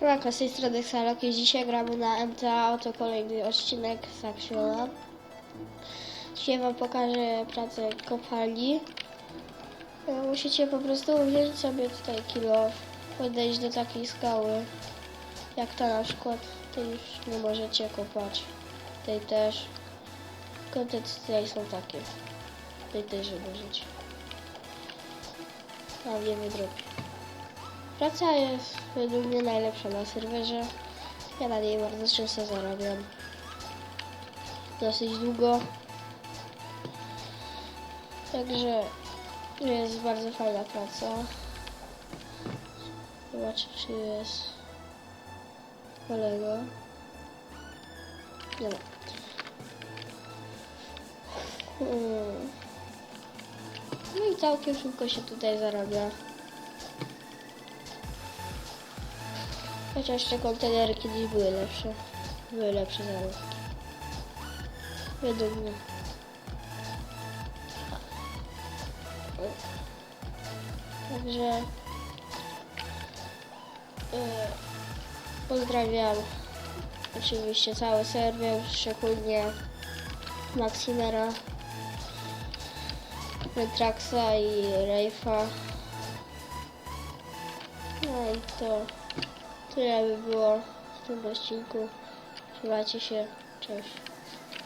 Siemanko, z tej strony Xalok i dzisiaj gramy na MTA, oto kolejny odcinek z Actiona. Dzisiaj wam pokażę pracę kopalni. E, Musicie po prostu wziąć sobie tutaj kilo, podejść do takiej skały, jak ta na przykład, tej już nie możecie kopać, tej też. Tylko te tutaj są takie, tej też nie możecie. A nie wydrobi. Praca jest według mnie najlepsza na serwerze. Ja na niej bardzo często zarabiam. Dosyć długo. Także jest bardzo fajna praca. Zobaczę czy jest kolega. Nie ma. Hmm. No i całkiem szybko się tutaj zarabia. Chociaż te kontenery kiedyś były lepsze. Były lepsze zarobki. Według mnie. Także e, pozdrawiam oczywiście cały serwer, szczególnie Maximera, Retraxa i Rafe'a. No i to tyle by było w tym odcinku. Trzymajcie się. Cześć.